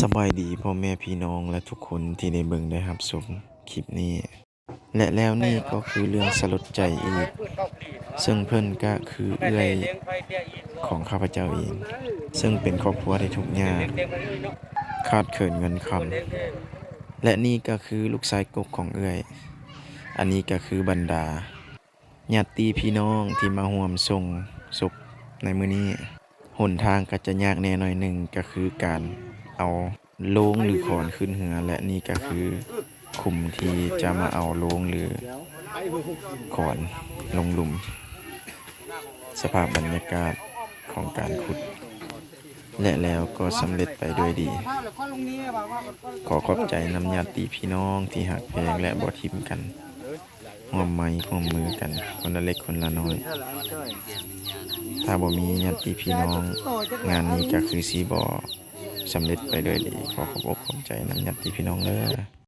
สบายดีพ่อแม่พี่น้องและทุกคนที่ได้เบิ่งได้รับชมคลิปนี้ และแล้วนี่ก็คือเรื่องสลดใจอีก ซึ่งเพิ่นก็คือเอื้อยของข้าพเจ้าเอง ซึ่งเป็นครอบครัวที่ทุกข์ยากขาดเขินเงินคำและนี่ก็คือลูกชายกกของเอื้อย อันนี้ก็คือบรรดาญาติพี่น้องที่มาร่วมส่งศพในมื้อนี้หนทางก็จะยากแน่หน่อยหนึ่งก็คือการ เอาโลงหรือขอนขึ้นเหือ และนี่ก็คือคุมที่จะมาเอาโลงหรือขอนลงหลุม สภาพบรรยากาศของการขุด และแล้วก็สำเร็จไปด้วยดี ขอขอบใจน้ำญาติพี่น้องที่หักแพงและบ่ทิมกันร่วมไม้ร่วมมือกัน คนละเล็กคนละน้อย ถ้าบ่มีญาติพี่น้อง งานนี้ก็คือสีบ่ สำเร็จไปด้วยดี ขอขอบอกขอบใจนำญาติพี่น้องเด้อ